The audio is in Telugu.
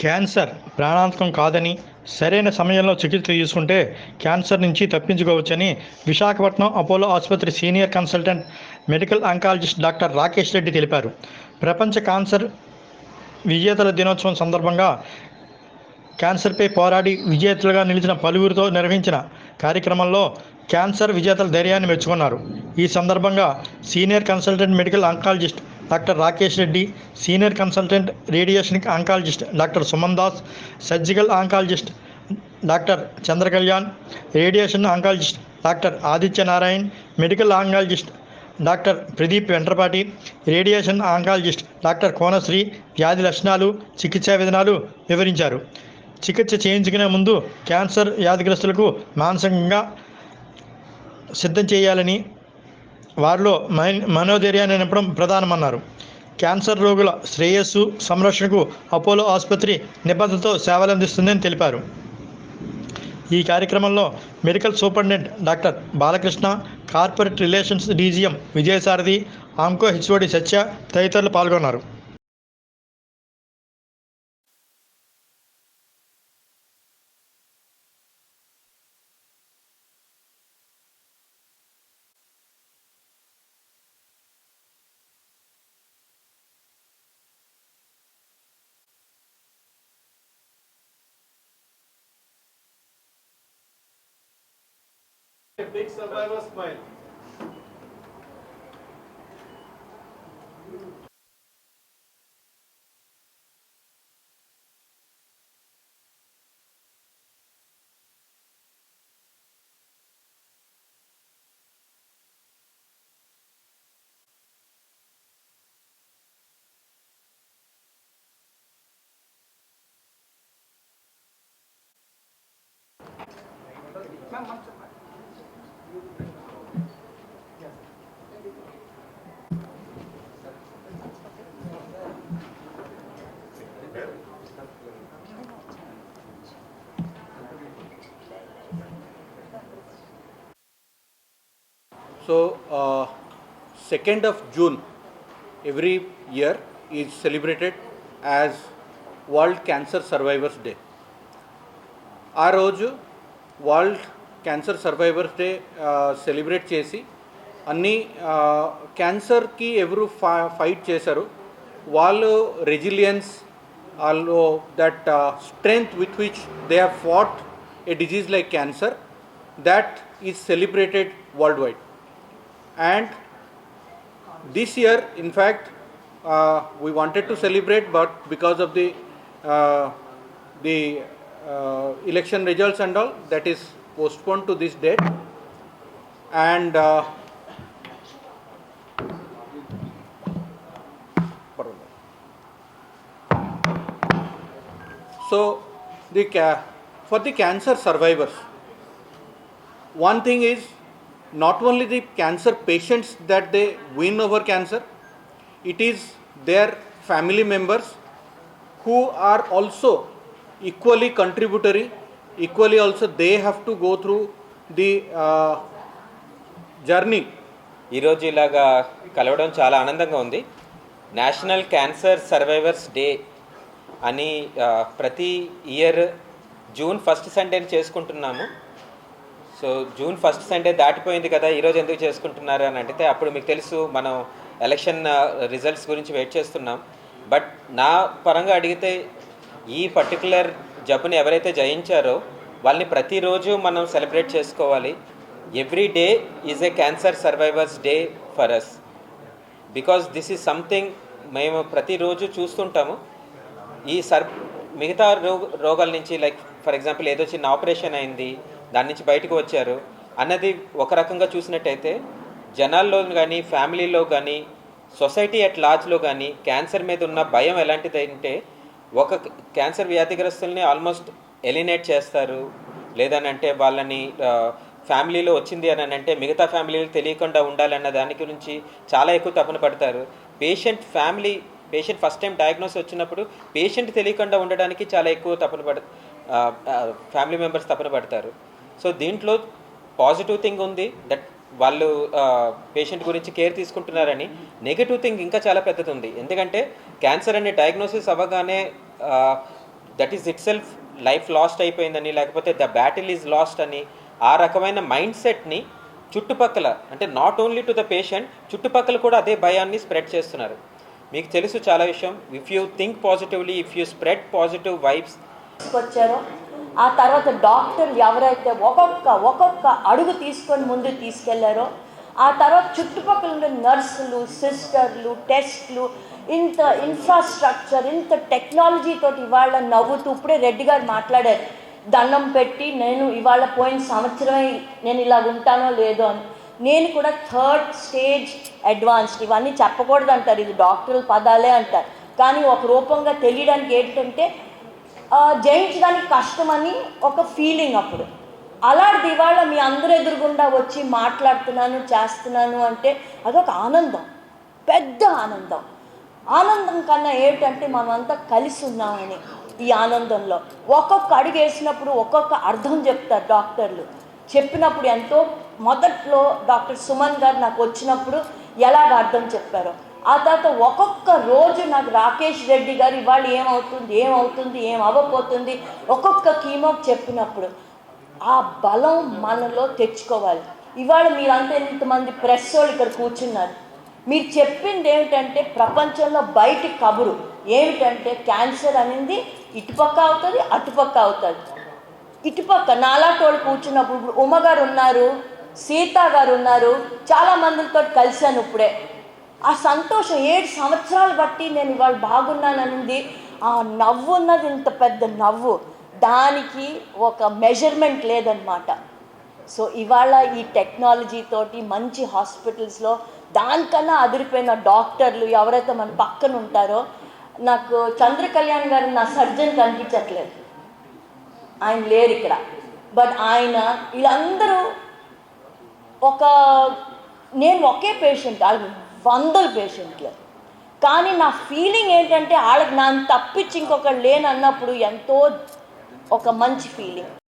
క్యాన్సర్ ప్రాణాంతకం కాదని సరైన సమయంలో చికిత్స తీసుకుంటే క్యాన్సర్ నుంచి తప్పించుకోవచ్చని విశాఖపట్నం అపోలో ఆసుపత్రి senior consultant medical oncologist doctor Rakesh Reddy తెలిపారు. ప్రపంచ క్యాన్సర్ విజేతల దినోత్సవం సందర్భంగా క్యాన్సర్పై పోరాడి విజేతలుగా నిలిచిన పలువురితో నిర్వహించిన కార్యక్రమంలో క్యాన్సర్ విజేతల ధైర్యాన్ని మెచ్చుకున్నారు. ఈ సందర్భంగా senior consultant medical oncologist doctor Rakesh Reddy senior consultant radiation oncologist doctor Suman Das surgical oncologist doctor Chandra Kalyan radiation oncologist doctor Aditya Narayan medical oncologist doctor Pradeep Ventrapati radiation oncologist doctor Konasri వ్యాధి లక్షణాలు చికిత్సా విధానాలు వివరించారు. చికిత్స చేయించుకునే ముందు క్యాన్సర్ వ్యాధిగ్రస్తులకు మానసికంగా సిద్ధం చేయాలని వారిలో మనోధైర్యాన్ని నింపడం ప్రధానమన్నారు. క్యాన్సర్ రోగుల శ్రేయస్సు సంరక్షణకు అపోలో ఆసుపత్రి నిబద్ధతతో సేవలందిస్తుందని తెలిపారు. ఈ కార్యక్రమంలో medical superintendent doctor Balakrishna corporate relations DGM Vijayasarathi onco HOD Satya తదితరులు పాల్గొన్నారు. A big survivor smile. So, uh, 2nd of June every year is celebrated as cancer survivors day ఆ రోజు world cancer survivors day celebrate చేసి అన్ని uh, క్యాన్సర్కి ఎవరు ఫా ఫైట్ చేశారు వాళ్ళు రెజిలియన్స్ వాళ్ళు that strength with which they have fought a disease like cancer that is celebrated worldwide. And this year, in fact, uh, we wanted to celebrate, but because of the uh, the uh, election results and all, that is postponed to this date. And uh, so the for the cancer survivors one thing is not only the cancer patients that they win over cancer it is their family members who are also equally contributory equally also they have to go through the uh, journey ఈరోజు ఇలాగా కలవడం చాలా ఆనందంగా ఉంది నేషనల్ క్యాన్సర్ సర్వైవర్స్ డే అని ఆ, ప్రతి ఇయర్ జూన్ ఫస్ట్ సండేని చేసుకుంటున్నాము సో జూన్ ఫస్ట్ సండే దాటిపోయింది కదా ఈరోజు ఎందుకు చేసుకుంటున్నారు అని అంటే అప్పుడు మీకు తెలుసు మనం ఎలక్షన్ రిజల్ట్స్ గురించి వెయిట్ చేస్తున్నాం. బట్ నా పరంగా అడిగితే ఈ పర్టికులర్ జబ్బుని ఎవరైతే జయించారో వాళ్ళని ప్రతిరోజు మనం సెలబ్రేట్ చేసుకోవాలి. Every day is a cancer survivors day for us because this is something మేము ప్రతిరోజు చూస్తుంటాము. ఈ సర్ మిగతా రోగ రోగాల నుంచి లైక్ ఫర్ ఎగ్జాంపుల్ ఏదో చిన్న ఆపరేషన్ అయింది దాని నుంచి బయటకు వచ్చారు. అన్నది ఒక రకంగా చూసినట్టయితే జనాల్లో కానీ ఫ్యామిలీలో కానీ సొసైటీ అట్ లార్జ్లో కానీ క్యాన్సర్ మీద ఉన్న భయం ఎలాంటిదంటే ఒక క్యాన్సర్ వ్యాధిగ్రస్తుల్ని ఆల్మోస్ట్ ఎలినేట్ చేస్తారు. లేదనంటే వాళ్ళని ఫ్యామిలీలో వచ్చింది అని అంటే మిగతా ఫ్యామిలీలు తెలియకుండా ఉండాలన్న దాని గురించి చాలా ఎక్కువ తపన పడతారు. Patient family patient first time diagnose వచ్చినప్పుడు పేషెంట్ తెలియకుండా ఉండడానికి చాలా ఎక్కువ తపన పడ ఫ్యామిలీ మెంబర్స్ తపన పడతారు. సో దీంట్లో పాజిటివ్ థింగ్ ఉంది దట్ వాళ్ళు పేషెంట్ గురించి కేర్ తీసుకుంటున్నారని నెగిటివ్ థింగ్ ఇంకా చాలా పెద్దది ఉంది. ఎందుకంటే క్యాన్సర్ అనే డయాగ్నోసిస్ అవ్వగానే that is itself life lost అయిపోయిందని లేకపోతే ద బ్యాటిల్ ఈజ్ లాస్ట్ అని ఆ రకమైన మైండ్ సెట్ని చుట్టుపక్కల అంటే not only to the patient చుట్టుపక్కల కూడా అదే భయాన్ని స్ప్రెడ్ చేస్తున్నారు. మీకు తెలుసు చాలా విషయం if you think positively if you spread positive vibes తీసుకొచ్చారో ఆ తర్వాత డాక్టర్లు ఎవరైతే ఒక్కొక్క ఒక్కొక్క అడుగు తీసుకొని ముందు తీసుకెళ్ళారో ఆ తర్వాత చుట్టుపక్కల ఉండే నర్సులు సిస్టర్లు టెస్ట్లు ఇంత ఇన్ఫ్రాస్ట్రక్చర్ ఇంత టెక్నాలజీతో ఇవాళ నవ్వుతూ ఇప్పుడే రెడ్డి గారు మాట్లాడారు. దండం పెట్టి నేను ఇవాళ పోయిన సంవత్సరమే నేను ఇలా ఉంటానో లేదో అని. నేను కూడా థర్డ్ స్టేజ్ అడ్వాన్స్డ్ ఇవన్నీ చెప్పకూడదు అంటారు ఇది డాక్టర్ల పదాలే అంటారు. కానీ ఒక రూపంగా తెలియడానికి ఏంటంటే జయించడానికి కష్టమని ఒక ఫీలింగ్ అప్పుడు. అలాంటిది ఇవాళ మీ అందరు ఎదురుగుండా వచ్చి మాట్లాడుతున్నాను చేస్తున్నాను అంటే అదొక ఆనందం. పెద్ద ఆనందం. ఆనందం కన్నా ఏంటంటే మనమంతా కలిసి ఉన్నామని ఈ ఆనందంలో. ఒక్కొక్క అడుగు వేసినప్పుడు ఒక్కొక్క అర్థం చెప్తారు డాక్టర్లు. చెప్పినప్పుడు ఎంతో మొదట్లో డాక్టర్ సుమన్ గారు నాకు వచ్చినప్పుడు ఎలాగ అర్థం చెప్పారో. ఆ తర్వాత ఒక్కొక్క రోజు నాకు రాకేష్ రెడ్డి గారు ఇవాళ ఏమవుతుంది ఏమవుతుంది ఏం అవ్వబోతుంది ఒక్కొక్క కీమో చెప్పినప్పుడు ఆ బలం మనలో తెచ్చుకోవాలి. ఇవాళ మీరంతా ఇంతమంది ప్రెస్ వాళ్ళు ఇక్కడ కూర్చున్నారు. మీరు చెప్పింది ఏమిటంటే ప్రపంచంలో బయట కబురు. ఏమిటంటే క్యాన్సర్ అనేది ఇటుపక్క అవుతుంది అటుపక్క అవుతుంది. ఇటుపక్క నాలాటోళ్ళు కూర్చున్నప్పుడు ఉమ్మగారు ఉన్నారు సీత గారు ఉన్నారు చాలా మందితో కలిశాను ఇప్పుడే. ఆ సంతోషం ఏడు సంవత్సరాలు బట్టి నేను ఇవాళ బాగున్నాననింది. ఆ నవ్వు ఉన్నది ఇంత పెద్ద నవ్వు. దానికి ఒక మెజర్మెంట్ లేదనమాట సో ఇవాళ ఈ టెక్నాలజీ తోటి మంచి హాస్పిటల్స్లో దానికన్నా అదిరిపోయిన డాక్టర్లు ఎవరైతే మన పక్కన ఉంటారో నాకు చంద్రకళ్యాణ్ గారు నా సర్జన్ కనిపించట్లేదు. ఆయన లేరు ఇక్కడ. బట్ ఆయన వీళ్ళందరూ ఒక నేను ఒకే పేషెంట్ వాళ్ళు వందల పేషెంట్లు. కానీ నా ఫీలింగ్ ఏంటంటే వాళ్ళకి నన్ను తప్పించి ఇంకొకరు లేనన్నప్పుడు ఎంతో ఒక మంచి ఫీలింగ్.